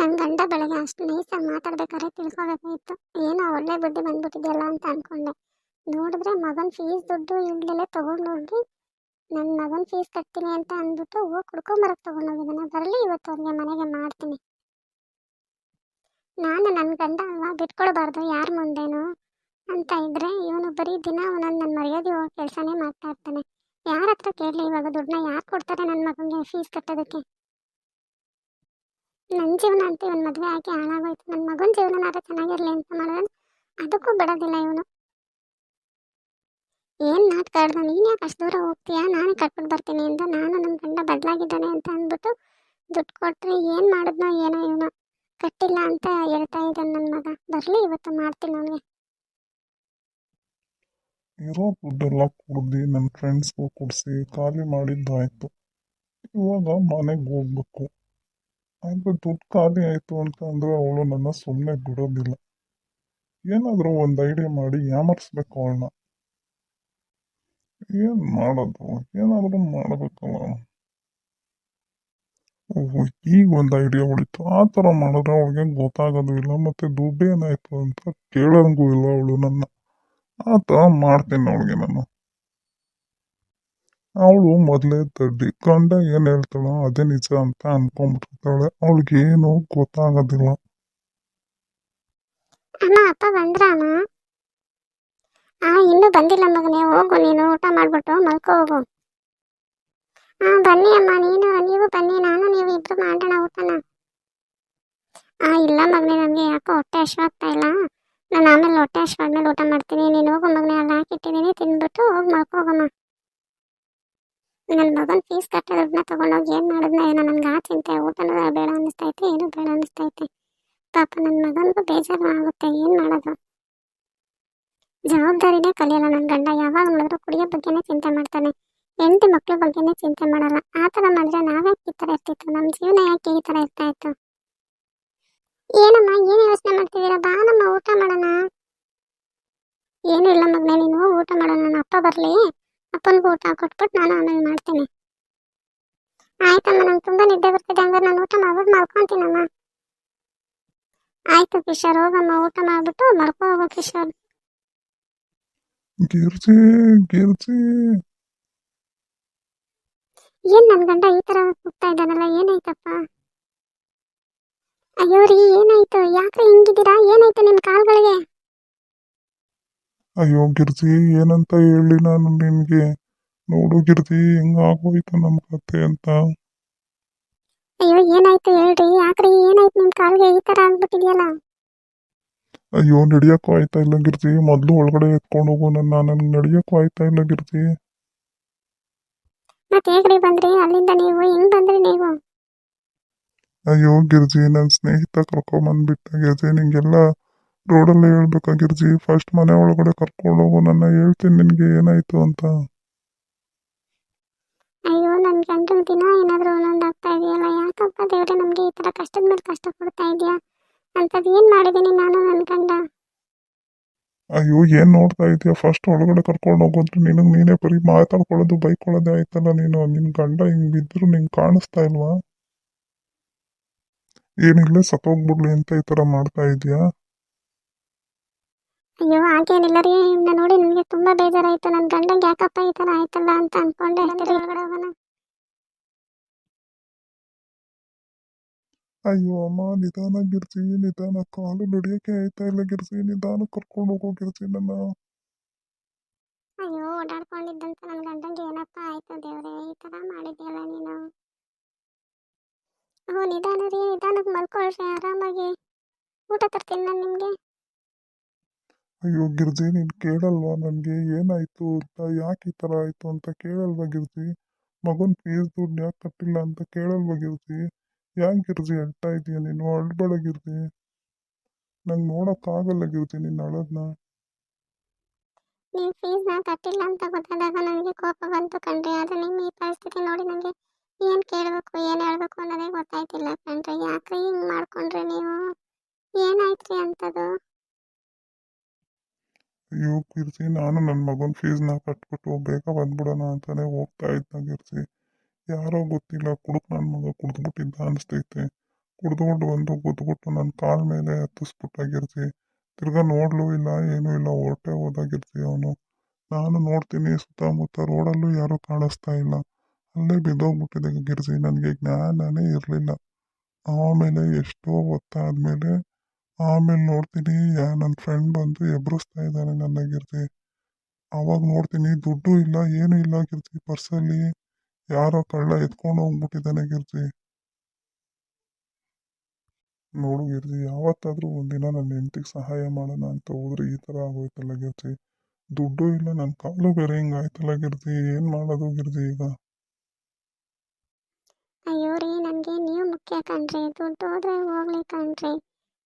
ನನ್ನ ಗಂಡ ಬೆಳಗ್ಗೆ ಅಷ್ಟು ನೈಸಾಗಿ ಮಾತಾಡ್ಬೇಕಾದ್ರೆ ತಿಳ್ಕೊಬೇಕಾಗಿತ್ತು ಏನೋ ಒಳ್ಳೆ ಬುದ್ಧಿ ಬಂದ್ಬಿಟ್ಟಿದೆಯಲ್ಲ ಅಂತ ಅನ್ಕೊಂಡೆ. ನೋಡಿದ್ರೆ ಮಗನ ಫೀಸ್ ದುಡ್ಡು ಇಲ್ದಲೆ ತಗೊಂಡೋಗಿ ನನ್ನ ಮಗನ ಫೀಸ್ ಕಟ್ತೀನಿ ಅಂತ ಅಂದ್ಬಿಟ್ಟು ಹೋಗಿ ಕುಡ್ಕೊಂಬರಕ್ಕೆ ತೊಗೊಂಡೋಗಿದ್ದಾನೆ ಬರಲಿ ಇವತ್ತು ಅವ್ರಿಗೆ ಮನೆಗೆ ಮಾಡ್ತೀನಿ. ನಾನು ನನ್ನ ಗಂಡ ಅಲ್ವಾ ಬಿಟ್ಕೊಳ್ಬಾರ್ದು ಯಾರ ಮುಂದೇನು ಅಂತ ಇದ್ರೆ ಇವನು ಬರೀ ದಿನ ಅವನನ್ನು ನನ್ನ ಮರ್ಯಾದೆ ಹೋಗಿ ಕೆಲಸನೇ ಮಾಡ್ತಾ ಇರ್ತಾನೆ. ಯಾರ ಹತ್ರ ಕೇಳಲಿ, ಇವಾಗ ದುಡ್ಡನ್ನ ಯಾರು ಕೊಡ್ತಾರೆ ನನ್ನ ಮಗನಿಗೆ ಫೀಸ್ ಕಟ್ಟೋದಕ್ಕೆ? ನನ್ನ ಜೀವನ ಅಂತ ಇವನ್ ಮದುವೆ ಆಗಿ ಹಾಳಾಗೋಯ್ತು ನನ್ನ ಮಗನ ಜೀವನನಾರ ಚೆನ್ನಾಗಿರ್ಲಿ ಅಂತ ಮಾಡಿದ್ರೆ ಅದಕ್ಕೂ ಬಿಡೋದಿಲ್ಲ ಇವನು. ಏನ್ ನಾಟಕ ನೀನ್ ಯಾಕೆ ಅಷ್ಟು ದೂರ ಹೋಗ್ತೀಯಾ? ನಾನೇ ಕಟ್ಬಿಟ್ಟು ಬರ್ತೀನಿ ಅಂತ ನಾನು ನನ್ನ ಗಂಡ ಬದಲಾಗಿದ್ದಾನೆ ಅಂತ ಅಂದ್ಬಿಟ್ಟು ದುಡ್ಡು ಕೊಟ್ಟರೆ ಏನು ಮಾಡಿದ್ನೋ ಏನೋ ಇವನು. ಕಟ್ಟಿಲ್ಲ ಅಂತ ಹೇಳ್ತಾ ಇದ್ದಾನೆ ನನ್ನ ಮಗ. ಬರಲಿ, ಇವತ್ತು ಮಾಡ್ತೀನಿ ಅವನಿಗೆ. ಇರೋ ದುಡ್ಡೆಲ್ಲ ಕುಡ್ದು ನನ್ನ ಫ್ರೆಂಡ್ಸ್ಗೂ ಕೊಡಿಸಿ, ಖಾಲಿ ಮಾಡಿದ್ದಾಯ್ತು. ಇವಾಗ ಮನೆಗೆ ಹೋಗ್ಬೇಕು. ಆದರೆ ದುಡ್ಡು ಖಾಲಿ ಆಯಿತು ಅಂತ ಅಂದರೆ ಅವಳು ನನ್ನ ಸುಮ್ಮನೆ ಬಿಡೋದಿಲ್ಲ. ಏನಾದರೂ ಒಂದು ಐಡಿಯಾ ಮಾಡಿ ಯಾಮರ್ಸ್ಬೇಕು ಅವಳನ್ನ? ಏನು ಮಾಡೋದು? ಏನಾದರೂ ಮಾಡಬೇಕಲ್ಲ. ಈಗ ಒಂದು ಐಡಿಯಾ ಹೊಡಿತು ಆ ಥರ ಮಾಡಿದ್ರೆ ಅವಳಿಗೆ ಗೊತ್ತಾಗೋದು ಇಲ್ಲ, ಮತ್ತು ದುಡ್ಡು ಏನಾಯಿತು ಅಂತ ಕೇಳೋಂಗೂ ಇಲ್ಲ ಅವಳು ನನ್ನ. ಆ ಥರ ಮಾಡ್ತೀನಿ ಅವಳಿಗೆ ನಾನು. ಅವಳು ಮೊದಲೇ ತಡ್ಡಿ ಗಂಡ ಏನು ಹೇಳ್ತಾಳೋ ಅದೇ ನಿಜ ಅಂತ ಅನ್ಕೊಂಡ್ಬಿಟ್ಟಿರ್ತಾಳೆ. ಅವಳಿಗೆ ಏನು ಗೊತ್ತಾಗೋದಿಲ್ಲ. ಅಮ್ಮ ಅಪ್ಪ ಬಂದ್ರಮ್ಮ ಆ, ಇನ್ನೂ ಬಂದಿಲ್ಲ ಮಗನೇ, ಹೋಗು ನೀನು, ಊಟ ಮಾಡ್ಬಿಟ್ಟು ಮಲ್ಕೋ, ಹೋಗು. ಹಾ ಬನ್ನಿ ಅಮ್ಮ, ನೀನು, ನೀವು ಬನ್ನಿ, ನಾನು, ನೀವು ಇಬ್ರು ಮಾಡೋಣ ಊಟನ. ಆ, ಇಲ್ಲ ಮಗನೇ, ನನಗೆ ಯಾಕೋ ಹೊಟ್ಟೆ ಹಶ್ವಾಗ್ತಾ ಇಲ್ಲ. ನಾನು ಆಮೇಲೆ ಹೊಟ್ಟೆ ಹಶ್ವಾದ್ಮೇಲೆ ಊಟ ಮಾಡ್ತೀನಿ. ನೀನು ಹೋಗು ಮಗನೇ ಅಲ್ಲಿ ಹಾಕಿಟ್ಟಿದ್ದೀನಿ ತಿಂದ್ಬಿಟ್ಟು ಹೋಗಿ ಮಲ್ಕೋ, ಹೋಗಮ್ಮ. ನನ್ನ ಮಗನ್ ಫೀಸ್ ಕಟ್ಟೋ ದುಡ್ಡನ್ನ ತಗೊಂಡೋಗಿ ಏನು ಮಾಡಿದ್ನ ಏನೋ ನನಗೆ ಆ ಚಿಂತೆ ಊಟನೂ ಬೇಡ ಅನ್ನಿಸ್ತೈತೆ, ಏನೂ ಬೇಡ ಅನ್ನಿಸ್ತೈತೆ. ಪಾಪ ನನ್ನ ಮಗನಿಗೂ ಬೇಜಾರು ಆಗುತ್ತೆ, ಏನು ಮಾಡೋದು? ಜವಾಬ್ದಾರಿನೇ ಕಲಿಯಲ್ಲ ನನ್ನ ಗಂಡ, ಯಾವಾಗ ನೋಡಿದ್ರು ಕುಡಿಯೋ ಬಗ್ಗೆನೇ ಚಿಂತೆ ಮಾಡ್ತಾನೆ. ಹೆಂಡತಿ ಮಕ್ಳ ಬಗ್ಗೆನೇ ಚಿಂತೆ ಮಾಡಲ್ಲ. ಆ ಥರ ಮಾಡಿದ್ರೆ ನಾವ್ಯಾಕೆ ಈ ಥರ ಇರ್ತಿತ್ತು ನಮ್ಮ ಜೀವನ ಯಾಕೆ ಈ ಥರ ಇರ್ತಾ ಇತ್ತು? ಏನಮ್ಮ, ಏನು ಯೋಚನೆ ಮಾಡ್ತಿದ್ದೀರಾ? ಬಾ, ನಮ್ಮ ಊಟ ಮಾಡೋಣ. ಏನು ಇಲ್ಲ ಮಗನೇ, ನೀನು ಊಟ ಮಾಡೋಣ ನನ್ನ ಅಪ್ಪ ಬರಲಿ. ಅಪ್ಪನಿಗೂ ಊಟ ಕೊಟ್ಬಿಟ್ಟು ನಾನು ಆಮೇಲೆ ಮಾಡ್ತೀನಿ. ಆಯ್ತಮ್ಮ ನಂಗೆ ತುಂಬ ನಿದ್ದೆ ಬರ್ತಿದೆ ಹಂಗಾರೆ ನಾನು ಊಟ ಮಾಡ್ಬಿಟ್ಟು ಮಾಡ್ಕೊತೀನಮ್ಮ ಆಯ್ತು ಕಿಶೋರ್ ಹೋಗಮ್ಮ ಊಟ ಮಾಡ್ಬಿಟ್ಟು ಮಲ್ಕೋ ಹೋಗೋ ಕಿಶೋರ್. ಗಿರ್ಜಿ ಗಿರ್ಜಿ ಏನ್ ನನ್ ಗಂಡ ಈ ತರ ಹೋಗ್ತಾ ಇದ್ದಾನಲ್ಲ ಏನಾಯ್ತಪ್ಪ? ಅಯ್ಯೋ ರೀ ಏನಾಯ್ತು? ಯಾಕೆ ಹಿಂಗಿದ್ದೀರಾ? ಏನಾಯ್ತು ನಿಮ್ ಕಾಲ್ಗಳಿಗೆ? ಅಯ್ಯೋ ಗಿರ್ಜಿ ಏನಂತ ಹೇಳಿ ನಾನು ನಿನಗೆ? ನೋಡು ಗಿರ್ಜಿ ಹೆಂಗಾಗೋಯ್ತು ನಮ್ಮ ಕತೆ ಅಂತ. ಅಯ್ಯೋ ಏನಾಯ್ತು ಹೇಳ್ರಿ? ಯಾಕ್ರಿ ಏನಾಯ್ತು ನಿಮ್ ಕಾಲ್ಗೆ? ಈ ತರ ಆಗ್ಬಿಟ್ಟಿದ್ಯಲ್ಲ? ಅಯ್ಯೋ ನಡಿಯಕ್ಕೂ ಆಯ್ತಾ ಇಲ್ಲ ಗಿರ್ಜಿ. ಮೊದಲು ಒಳಗಡೆ ಎತ್ಕೊಂಡು ಹೋಗು ನನ್ನ ನನ್ಗೆ ನಡಿಯಕ್ಕೂ ಆಯ್ತಾ ಇಲ್ಲ ಗಿರ್ಜಿ. ಮತ್ತೆ ಹೇಗ್ರಿ ಬಂದ್ರಿ? ಅಲ್ಲಿಂದ ನೀವು ಹೆಂಗ್ ಬಂದ್ರಿ ನೀವು? ಅಯ್ಯೋ ಗಿರ್ಜಿ ನನ್ನ ಸ್ನೇಹಿತ ಕರ್ಕೊಂಬಂದ್ಬಿಟ್ಟ ಗಿರ್ಜಿ. ನಿಂಗೆಲ್ಲ ರೋಡಲ್ಲೇ ಹೇಳ್ಬೇಕಾಗಿರ್ಜಿ ಫಸ್ಟ್ ಮನೆ ಒಳಗಡೆ ಕರ್ಕೊಂಡು ಹೋಗು ನನ್ನ ಹೇಳ್ತೀನಿ ನಿನಗೆ ಏನಾಯ್ತು ಅಂತ. ಅಯ್ಯೋ ನನ್ನ ಗಂಡನ್ ದಿನ ಏನಾದ್ರೂ ಒಂದೊಂದು ಆಗ್ತಾ ಇದೆಯಲ್ಲ? ಯಾಕಪ್ಪ ದೇವ್ರೆ ನಮಗೆ ಈ ತರ ಕಷ್ಟದ ಮೇಲೆ ಕಷ್ಟ ಕೊಡ್ತಾ ಇದೆಯಾ? ಅಂತದ್ ಏನು ಮಾಡಿದೀನಿ ನಾನು ನನ್ನ ಗಂಡ? ಅಯ್ಯೋ ಏನು ನೋಡ್ತಾ ಇದೀಯ? ಫಸ್ಟ್ ಒಳಗಡೆ ಕರ್ಕೊಂಡು ಹೋಗೋದ್ರೆ ನಿನಗೆ ನೀನೇ ಬರೀ ಮಾತಾಡ್ಕೊಳ್ಳೋದು ಬೈಕೊಳ್ಳೋದೇ ಆಯ್ತಲ್ಲ ನೀನು? ನಿನ್ನ ಗಂಡ ಹಿಂಗೆ ಬಿದ್ದರೂ ನಿಂಗೆ ಕಾಣಿಸ್ತಾ ಇಲ್ವಾ? ಏನಿಲ್ಲ ಸತ್ತೋಗ್ಬಿಡ್ಲಿ ಅಂತ ಈ ಥರ ಮಾಡ್ತಾ ಇದೀಯಾ? ಅಯ್ಯೋ ಹಾಗೇನಿಲ್ಲ ರೀ. ನಿಮ್ನ ನೋಡಿ ನನಗೆ ತುಂಬಾ ಬೇಜಾರಾಯಿತು. ನನ್ನ ಗಂಡಂಗೆ ಯಾಕಪ್ಪ ಈ ತರ ಆಯ್ತಲ್ಲ ಅಂತ ಅನ್ಕೊಂಡೆ ಅದೇ ಒಳಗಡೆ ಹೋಗೋಣ. ಅಯ್ಯೋ ಅಮ್ಮ ನಿಧಾನ ಗಿರ್ಜಿ ನಿಧಾನ ಕಾಲು ನಡಿಯೋಕೆ ಆಯ್ತಾ ಇಲ್ಲ ಗಿರ್ಜಿ? ನಿಧಾನ ಕರ್ಕೊಂಡು ಹೋಗೋ ಗಿರ್ಜಿ ನನ್ನ. ಅಯ್ಯೋ ಓಡಾಡ್ಕೊಂಡಿದ್ದಂತ ನನ್ನ ಗಂಡಂಗೆ ಏನಪ್ಪ ಆಯ್ತು ದೇವ್ರೆ? ಈ ತರ ಮಾಡಿದ್ಯಲ್ಲ ನೀನು. ಓ ನಿಧಾನ ರೀ. ನಿಧಾನಕ್ಕೆ ಮಲ್ಕೊಳ್ರಿ ಆರಾಮಾಗಿ. ಊಟ ತರ್ತೀನಿ ನಾನು ನಿಮ್ಗೆ. ಅಯ್ಯೋ ಗಿರ್ಜಿ, ನೀನು ಕೇಳಲ್ವಾ ನನಗೆ? ಏನಾಯಿತು ಅಂತ, ಯಾಕೆ ಈ ಥರ ಆಯಿತು ಅಂತ ಕೇಳಲ್ವಾ ಗಿರ್ಜಿ? ಮಗನ ಫೀಸ್ ದುಡ್ಡು ಯಾಕೆ ಕಟ್ಟಿಲ್ಲ ಅಂತ ಕೇಳಲ್ವಾ ಗಿರ್ಜಿ? ಯಾಕೆ ಗಿರ್ಜಿ ಅಳ್ತಾ ಇದೀಯ ನೀನು? ಅಳ್ಬೇಡ ಗಿರ್ಜಿ. ನಂಗೆ ನೋಡೋಕ್ಕಾಗಲ್ಲ ಗಿರ್ಜಿ ನಿನ್ನ ಅಳೋದನ್ನ ನೀವು ಫೀಸ್ನ ಕಟ್ಟಿಲ್ಲ ಅಂತ ಗೊತ್ತಾದಾಗ ನನಗೆ ಕೋಪ ಬಂತು ಕಣ್ರಿ. ಆದರೆ ನಿಮ್ಮ ಈ ಪರಿಸ್ಥಿತಿ ನೋಡಿ ನನಗೆ ಏನು ಕೇಳಬೇಕು, ಏನು ಹೇಳ್ಬೇಕು ಅನ್ನೋದೇ ಗೊತ್ತಾಯ್ತಿಲ್ಲ ಕಣ್ರಿ. ಯಾಕ್ರಿ ಹಿಂಗೆ ಮಾಡ್ಕೊಂಡ್ರಿ ನೀವು? ಏನಾಯ್ತ್ರಿ ಅಂಥದ್ದು ಅಯ್ಯೋ ಗಿರ್ಜಿ ನಾನು ನನ್ನ ಮಗನ ಫೀಸ್ನ ಕಟ್ಬಿಟ್ಟು ಬೇಗ ಬಂದ್ಬಿಡೋಣ ಅಂತಾನೆ ಹೋಗ್ತಾ ಇದ್ದ ಗಿರ್ಜಿ ಯಾರೋ ಗೊತ್ತಿಲ್ಲ ಕುಡುಕ್ ನನ್ನ ಮಗ ಕುಡ್ದ್ಬಿಟ್ಟಿದ್ದ ಅನಿಸ್ತೈತೆ. ಕುಡ್ದುಕೊಂಡು ಬಂದು ಗುದ್ದುಬಿಟ್ಟು ನನ್ನ ಕಾಲ್ ಮೇಲೆ ಹತ್ತಿಸ್ಬಿಟ್ಟಾಗಿರ್ತಿ ತಿರ್ಗಾ ನೋಡ್ಲೂ ಇಲ್ಲ, ಏನೂ ಇಲ್ಲ, ಹೊರಟೆ ಹೋದಾಗಿರ್ತಿ ಅವನು. ನಾನು ನೋಡ್ತೀನಿ, ಸುತ್ತಮುತ್ತ ರೋಡಲ್ಲೂ ಯಾರೂ ಕಾಣಿಸ್ತಾ ಇಲ್ಲ. ಅಲ್ಲೇ ಬಿದ್ದೋಗ್ಬಿಟ್ಟಿದೆ ಗಿರ್ಜಿ ನನಗೆ ಜ್ಞಾನನೇ ಇರಲಿಲ್ಲ. ಆಮೇಲೆ ಎಷ್ಟೋ ಹೊತ್ತಾದ್ಮೇಲೆ ಆಮೇಲೆ ನೋಡ್ತೀನಿ ನನ್ನ ಫ್ರೆಂಡ್ ಬಂದು ಎಬ್ರಿಸ್ತಾ ಇದ್ದಾನೆ ನನ್ನ ಕೀರ್ತಿ ಆವಾಗ ನೋಡ್ತೀನಿ, ದುಡ್ಡು ಇಲ್ಲ, ಏನೂ ಇಲ್ಲ ಗಿರ್ತಿ ಪರ್ಸಲ್ಲಿ ಯಾರೋ ಕಳ್ಳ ಎತ್ಕೊಂಡು ಹೋಗ್ಬಿಟ್ಟಿದ್ದಾನೆ ಕೀರ್ತಿ ನೋಡು ಗಿರ್ಜಿ ಯಾವತ್ತಾದರೂ ಒಂದಿನ ನನ್ನ ಹೆಂಡತಿಗೆ ಸಹಾಯ ಮಾಡೋಣ ಅಂತ ಹೋದ್ರೆ ಈ ಥರ ಆಗೋಯ್ತಲ್ಲ ಗಿರ್ಜಿ ದುಡ್ಡು ಇಲ್ಲ ನನ್ನ ಕಾಲು ಬೇರೆ ಹಿಂಗಾಯ್ತಲ್ಲ ಗಿರ್ಜಿ ಏನು ಮಾಡೋದು ಗಿರ್ಜಿ ಈಗ? ಅಯ್ಯೋ ರೀ, ನನಗೆ ನೀವು ಮುಖ್ಯ ಕಣ್ರಿ, ದುಡ್ಡು ಹೋದ್ರೆ ಹೋಗ್ಲಿ ಕಣ್ರಿ.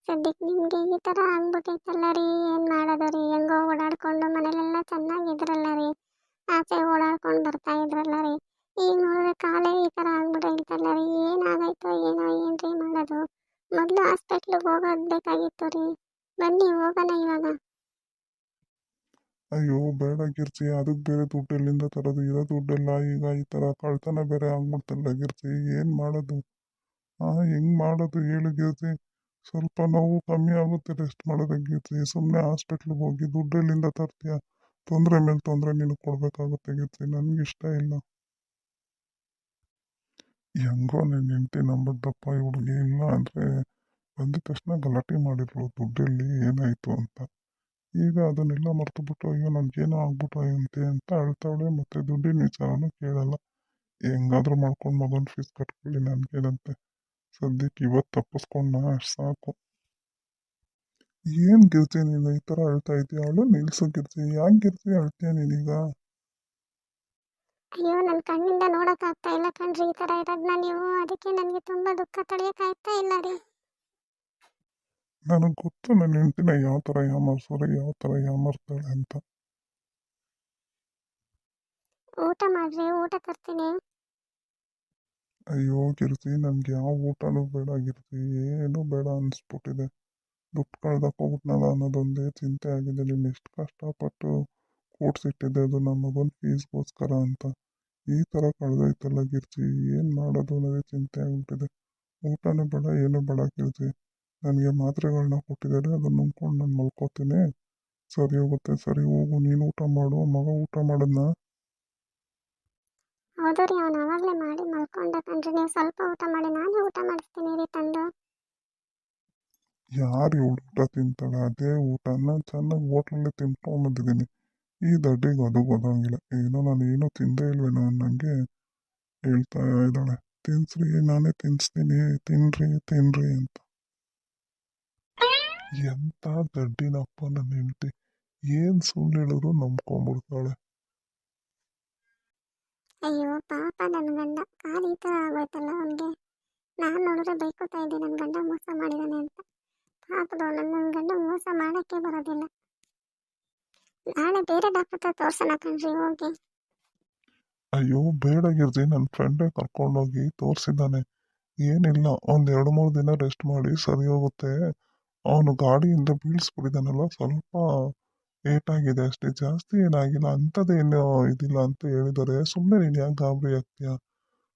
ಸದ್ಯಕ್ಕೆ ನಿಮಗೆ ಈ ಥರ ಆಗ್ಬಿಟ್ಟೈತಲ್ಲ ರೀ? ಏನು ಮಾಡೋದು ರೀ? ಹೆಂಗೋ ಓಡಾಡ್ಕೊಂಡು ಮನೇಲೆಲ್ಲ ಚೆನ್ನಾಗಿದ್ರಲ್ಲ ರೀ? ಆಚೆ ಓಡಾಡ್ಕೊಂಡು ಬರ್ತಾ ಇದ್ರಲ್ಲ ರೀ? ಈಗ ನೋಡಿದ್ರೆ ಕಾಲೇ ಈ ಥರ ಆಗ್ಬಿಟ್ಟೈತಲ್ಲ ರೀ? ಏನಾಗೈತೋ ಏನೋ ಏನ್ರಿ ಮಾಡೋದು? ಮೊದಲು ಹಾಸ್ಪಿಟ್ಲಿಗೆ ಹೋಗೋದು ರೀ. ಬನ್ನಿ, ಹೋಗೋಣ ಇವಾಗ. ಅಯ್ಯೋ, ಬೇಡ ಗಿರ್ಜಿ. ಅದಕ್ಕೆ ಬೇರೆ ದುಡ್ಡು ಎಲ್ಲಿಂದ ತರೋದು? ಇರೋ ದುಡ್ಡೆಲ್ಲ. ಈಗ ಈ ಥರ ಕಳ್ತನ ಬೇರೆ ಆಗ್ಬಿಡ್ತಲ್ಲ ಗಿರ್ಜಿ. ಏನು ಮಾಡೋದು? ಹಾಂ ಹೆಂಗೆ ಮಾಡೋದು ಹೇಳು ಗಿರ್ಜಿ. ಸ್ವಲ್ಪ ನೋವು ಕಮ್ಮಿ ಆಗುತ್ತೆ ರೆಸ್ಟ್ ಮಾಡೋದಕ್ಕೆ ಸುಮ್ಮನೆ ಹಾಸ್ಪಿಟ್ಲಿಗೆ ಹೋಗಿ ದುಡ್ಡು ಎಲ್ಲಿಂದ ತರ್ತೀಯ? ತೊಂದರೆ ಮೇಲೆ ತೊಂದರೆ ನಿನಗೆ ಕೊಡಬೇಕಾಗುತ್ತೆ ಗೀತ್ರಿ ನನಗೆ ಇಷ್ಟ ಇಲ್ಲ. ಹೆಂಗೋ ನನ್ನ ಹೆಂಡ್ತಿ ನಂಬದ್ದಪ್ಪ ಈ ಹುಡುಗಿ. ಇಲ್ಲ ಅಂದರೆ ಬಂದಿದ ತಕ್ಷಣ ಗಲಾಟೆ ಮಾಡಿದ್ರು ದುಡ್ಡಲ್ಲಿ ಏನಾಯಿತು ಅಂತ. ಈಗ ಅದನ್ನೆಲ್ಲ ಮರ್ತುಬಿಟ್ಟು, ಅಯ್ಯೋ ನನಗೇನೋ ಆಗ್ಬಿಟ್ಟು ಅಂತೆ ಅಂತ ಅಳ್ತಾವಳೆ ಮತ್ತು ದುಡ್ಡಿನ ವಿಚಾರನೂ ಕೇಳಲ್ಲ. ಹೆಂಗಾದ್ರೂ ಮಾಡ್ಕೊಂಡು ಮಗನ ಫೀಸ್ ಕಟ್ಕೊಳ್ಳಿ ನನಗೇನಂತೆ. ಸದ್ಯಕ್ಕೆ ಇವತ್ತು ತಪ್ಪಿಸ್ಕೊಂಡ ಅಷ್ಟು ಸಾಕು ಏನು ಗಿರ್ಜಿ ನೀನು ಈ ಥರ ಅಳ್ತಾ ಇದೀಯ ಅವಳು ನಿಲ್ಸು ಗಿರ್ಜಿ ಯಾಕೆ ಗಿರ್ಜಿ ಅಳ್ತೀಯ ನೀನೀಗ ಅಯ್ಯೋ ನನ್ನ ಕಣ್ಣಿಂದ ನೋಡೋಕ್ಕಾಗ್ತಾ ಇಲ್ಲ ಕಣ್ರಿ ಈ ತರ ಇರೋದ್ನ ನೀವು ಅದಕ್ಕೆ ನನಗೆ ತುಂಬಾ ದುಃಖ ತಡೆಯೋಕ್ಕಾಗ್ತಾ ಇಲ್ಲ ರೀ ನನಗೆ ಗೊತ್ತು ನನ್ನ ಹೆಂಡತಿನ ಯಾವ ಥರ ಯಾಮರ್ಸೋರಿ ಯಾವ ಥರ ಯಾಮರ್ತಾಳೆ ಅಂತ ಊಟ ಮಾಡ್ರಿ ಊಟ ತರ್ತೀನಿ ಅಯ್ಯೋ ಗಿರ್ಜಿ ನನಗೆ ಯಾವ ಊಟನೂ ಬೇಡ ಗಿರ್ಜಿ ಏನೂ ಬೇಡ ಅನಿಸ್ಬಿಟ್ಟಿದೆ. ದುಡ್ಡು ಕಳ್ದಕ್ಕೋಗ್ಬಿಟ್ನಲ್ಲ ಅನ್ನೋದೊಂದೇ ಚಿಂತೆ ಆಗಿದೆ. ನೀನು ಎಷ್ಟು ಕಷ್ಟಪಟ್ಟು ಕೂಡ್ಸಿಟ್ಟಿದ್ದೆ ಅದು ನಮ್ಮ ಮಗನ ಫೀಸ್ಗೋಸ್ಕರ ಅಂತ. ಈ ಥರ ಕಳೆದೋಯ್ತಲ್ಲ ಗಿರ್ಜಿ ಏನು ಮಾಡೋದು ಅನ್ನೋದೇ ಚಿಂತೆ ಆಗಿಬಿಟ್ಟಿದೆ. ಊಟನೂ ಬೇಡ, ಏನೂ ಬೇಡ ಗಿರ್ಜಿ ನನಗೆ ಮಾತ್ರೆಗಳನ್ನ ಕೊಟ್ಟಿದ್ದಾರೆ, ಅದನ್ನು ನುಂಗ್ಕೊಂಡು ನಾನು ಮಲ್ಕೋತೀನಿ. ಸರಿ ಹೋಗುತ್ತೆ, ಸರಿ ಹೋಗು, ನೀನು ಊಟ ಮಾಡು, ಮಗ ಊಟ ಮಾಡೋದನ್ನ ಹೌದು ರೀ ಅವನು ಆವಾಗಲೇ ಮಾಡಿ ಮಲ್ಕೊಂಡ ಕಣ್ರಿ ನೀವು ಸ್ವಲ್ಪ ಊಟ ಮಾಡಿ, ನಾನೇ ಊಟ ಮಾಡಿಸ್ತೀನಿ ರೀ ತಂದು. ಯಾರು ಊಟ ತಿಂತಾಳೆ? ಅದೇ ಊಟನ ಚೆನ್ನಾಗಿ ಹೋಟ್ಲಲ್ಲಿ ತಿನ್ಕೊಂಬಂದಿದ್ದೀನಿ ಈ ದಡ್ಡಿಗೆ ಅದು ಗೊತ್ತಾಗಿಲ್ಲ ಏನೋ ನಾನು ಏನೋ ತಿಂದೇ ಇಲ್ವೇನೋ ಅನ್ನಂಗೆ ಹೇಳ್ತಾ ಇದ್ದಾಳೆ. ತಿನ್ಸ್ರಿ, ನಾನೇ ತಿನ್ಸ್ತೀನಿ. ತಿನ್ರಿ ತಿನ್ರಿ ಅಂತ. ಎಂಥ ದಡ್ಡಿನಪ್ಪ ನನ್ನ ಹೆಂಡತಿ. ಏನು ಸುಳ್ಳು ಹೇಳಿದ್ರು ನಂಬ್ಕೊಂಬಿಡ್ತಾಳೆ ಅಯ್ಯೋ, ಪಾಪ ನನ್ನ ಗಂಡ. ಕಾಲು ಈ ಥರ ಆಗೋಯ್ತಲ್ಲ ಅವನಿಗೆ. ನಾನು ನೋಡಿದ್ರೆ ಬೈಕೋತಾ ಇದ್ದೆ ನನ್ನ ಗಂಡ ಮೋಸ ಮಾಡಿದ್ದಾನೆ ಅಂತ. ಪಾಪದ ನನ್ನ ಗಂಡ ಮೋಸ ಮಾಡೋಕ್ಕೆ ಬರೋದಿಲ್ಲ. ನಾಳೆ ಬೇರೆ ಡಾಕ್ಟರ್ ಹತ್ರ ತೋರ್ಸೋಣ ಕಣ್ರಿ, ಹೋಗಿ. ಅಯ್ಯೋ, ಬೇಡ ಗಿರ್ಜಿ ನನ್ನ ಫ್ರೆಂಡೇ ಕರ್ಕೊಂಡೋಗಿ ತೋರಿಸಿದ್ದಾನೆ. ಏನಿಲ್ಲ, ಒಂದು ಎರಡು ಮೂರು ದಿನ ರೆಸ್ಟ್ ಮಾಡಿ ಸರಿ ಹೋಗುತ್ತೆ. ಅವನು ಗಾಡಿಯಿಂದ ಬೀಳಿಸ್ಬಿಟ್ಟಿದ್ದಾನಲ್ಲ, ಸ್ವಲ್ಪ ಏಟಾಗಿದೆ ಅಷ್ಟೇ. ಜಾಸ್ತಿ ಏನಾಗಿಲ್ಲ ಅಂಥದ್ದೇನು ಇದಿಲ್ಲ ಅಂತ ಹೇಳಿದ್ದಾರೆ. ಸುಮ್ಮನೆ ನೀನು ಯಾಕೆ ಗಾಬರಿ ಆಗ್ತೀಯ?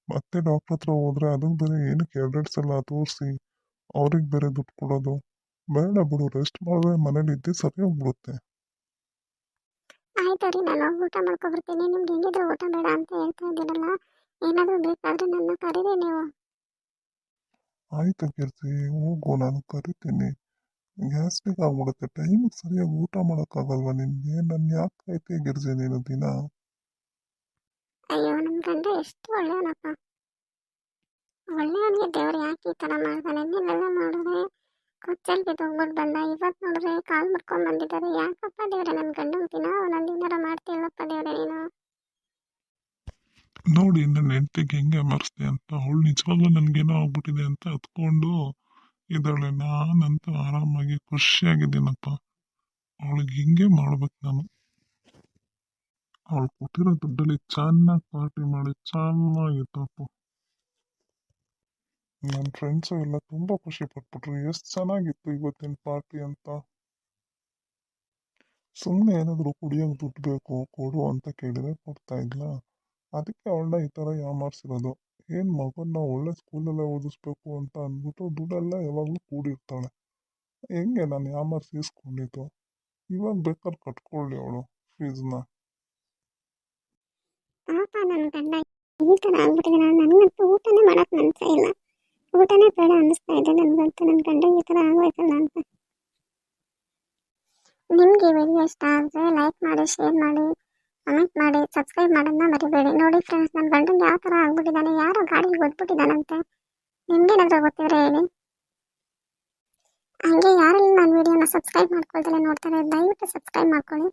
ಮತ್ತೆ ಡಾಕ್ಟ್ರ್ ಹತ್ರ ಹೋದರೆ ಅದಕ್ಕೆ ಬೇರೆ ಏನಕ್ಕೆ ಎರಡೆರಡು ಸಲ ತೋರಿಸಿ ಅವ್ರಿಗೆ ಬೇರೆ ದುಡ್ಡು ಕೊಡೋದು. ಬೇಡ ಬಿಡು ರೆಸ್ಟ್ ಮಾಡಿದ್ರೆ ಮನೇಲಿ ಇದ್ದು ಸರಿ ಹೋಗ್ಬಿಡುತ್ತೆ. ಆಯ್ತು ರೀ ನಾನು ಊಟ ಮಾಡ್ಕೊಬರ್ತೀನಿ. ನಿಮ್ಗೆ ಹೆಂಗಿದ್ರು ಊಟ ಬೇಡ ಅಂತ ಹೇಳ್ತಾ ಇದ್ದೀರಲ್ಲ ಏನಾದರೂ ಬೇಕಾದರೆ ನನ್ನ ಕರೀರಿ ನೀವು. ಆಯ್ತು ಕೀರ್ತಿ ಹೋಗು ನಾನು ಕರಿತೀನಿ. ಗ್ಯಾಸ್ಟ್ರಿಕ್ ಆಗ್ಬಿಡುತ್ತೆ. ಟೈಮಿಗೆ ಸರಿಯಾಗಿ ಊಟ ಮಾಡೋಕ್ಕಾಗಲ್ವಾ ನಿನಗೆ ನನ್ನ ಯಾಕೆ ಕಾಯ್ತೀಯ ಗಿರ್ಜೆ ನೀನು ದಿನ? ಅಯ್ಯೋ ನಮ್ಮ ಗಂಡ ಎಷ್ಟು ಒಳ್ಳೆಯವನಪ್ಪ. ಒಳ್ಳೆಯವನಿಗೆ ದೇವ್ರು ಯಾಕೆ ಈ ಥರ ಮಾಡ್ತಾನೆ ನಿನ್ನೆಲ್ಲ ನೋಡಿದ್ರೆ ಕೊಚ್ಚಲ್ಲಿ ಬಿದ್ದೋಗ್ಬಿಟ್ಟು ಬಂದ. ಇವತ್ತು ನೋಡಿದ್ರೆ ಕಾಲು ಮುಟ್ಕೊಂಡು ಬಂದಿದ್ದಾರೆ. ಯಾಕಪ್ಪ ದೇವ್ರೆ ನನ್ನ ಗಂಡನ ದಿನ ಒಂದೊಂದು ದಿನಾರ ಮಾಡ್ತೀಯಲ್ಲಪ್ಪ ದೇವ್ರೆ ನೀನು? ನೋಡಿ ನನ್ನ ಹೆಂಡತಿಗೆ ಹೆಂಗೆ ಮರೆಸ್ದೆ ಅಂತ ಅವಳು ನಿಜವಾಗ್ಲೂ ನನಗೇನೋ ಆಗ್ಬಿಟ್ಟಿದೆ ಅಂತ ಹತ್ಕೊಂಡು ಇದ್ದಾಳೆ ನಾನಂತ ಆರಾಮಾಗಿ ಖುಷಿಯಾಗಿದ್ದೀನಪ್ಪ. ಅವಳಿಗೆ ಹಿಂಗೆ ಮಾಡ್ಬೇಕು ನಾನು. ಅವಳು ಕೊಟ್ಟಿರೋ ದುಡ್ಡಲ್ಲಿ ಚೆನ್ನಾಗಿ ಪಾರ್ಟಿ ಮಾಡಿ, ಚೆನ್ನಾಗಿತ್ತಪ್ಪ. ನನ್ನ ಫ್ರೆಂಡ್ಸು ಎಲ್ಲ ತುಂಬ ಖುಷಿ ಪಟ್ಬಿಟ್ರು. ಎಷ್ಟು ಚೆನ್ನಾಗಿತ್ತು ಇವತ್ತಿನ ಪಾರ್ಟಿ ಅಂತ. ಸುಮ್ಮನೆ ಏನಾದರೂ ಕುಡಿಯೋಕೆ ದುಡ್ಡು ಬೇಕು, ಕೊಡು ಅಂತ ಕೇಳಿದರೆ ಕೊಡ್ತಾ ಇದ್ಲ. ಅದಕ್ಕೆ ಅವಳನ್ನ ಈ ಥರ ಯಾಮಾರಿಸಿರೋದು. ಏನು ಮಗನ್ನ ಒಳ್ಳೆ ಸ್ಕೂಲಲ್ಲೇ ಓದಿಸ್ಬೇಕು ಅಂತ ಅಂದ್ಬಿಟ್ಟು ದುಡ್ಡೆಲ್ಲ ಯಾವಾಗಲೂ ಕೂಡಿರ್ತಾಳೆ. ಹೆಂಗೆ ನಾನು ಫೀಸ್ ಇಸ್ಕೊಂಡಿದ್ದು ಇವಾಗ ಬೇಕಾದ್ರೆ ಕಟ್ಕೊಳ್ಳಿ ಅವಳು ಫೀಸ್ನ ಪಾಪ ನನ್ನ ಗಂಡ ಈ ಥರ ಆಗ್ಬಿಟ್ಟಿದೆ. ನನಗಂತೂ ಊಟನೇ ಮಾಡೋಕ್ಕೆ ಮನಸ್ಸೇ ಇಲ್ಲ. ಊಟನೇ ಬೇಡ ಅನ್ನಿಸ್ತಾ ಇದೆ ನನಗಂತೂ. ನನ್ನ ಗಂಡ ಈ ಥರ ಆಗೋಯ್ತಲ್ಲ ಅಂತ. ನಿಮಗೆ ವಿಡಿಯೋ ಇಷ್ಟ ಆದ್ರೆ ಲೈಕ್ ಮಾಡಿ ಶೇರ್ ಮಾಡಿ. ಕಮೆಂಟ್ ಮಾಡಿ ಸಬ್ಸ್ಕ್ರೈಬ್ ಮಾಡೋದನ್ನ ಮರಿಬೇಡಿ. ನೋಡಿ ಫ್ರೆಂಡ್ಸ್ ನನ್ನ ಗಂಡಂಗೆ ಯಾವ ಥರ ಆಗ್ಬಿಟ್ಟಿದ್ದಾನೆ ಯಾರೋ ಗಾಡಿಗೆ ಓದ್ಬಿಟ್ಟಿದ್ದಾನಂತೆ ನಿಮ್ಗೇನಾದರೂ ಗೊತ್ತಿದ್ರೆ ಹೇಳಿ. ಹಂಗೆ ಯಾರೆಲ್ಲ ನನ್ನ ಸಬ್ಸ್ಕ್ರೈಬ್ ಮಾಡ್ಕೊಳ್ತಾರೆ ನೋಡ್ತಾರೆ, ದಯವಿಟ್ಟು ಸಬ್ಸ್ಕ್ರೈಬ್ ಮಾಡ್ಕೊಳ್ಳಿ.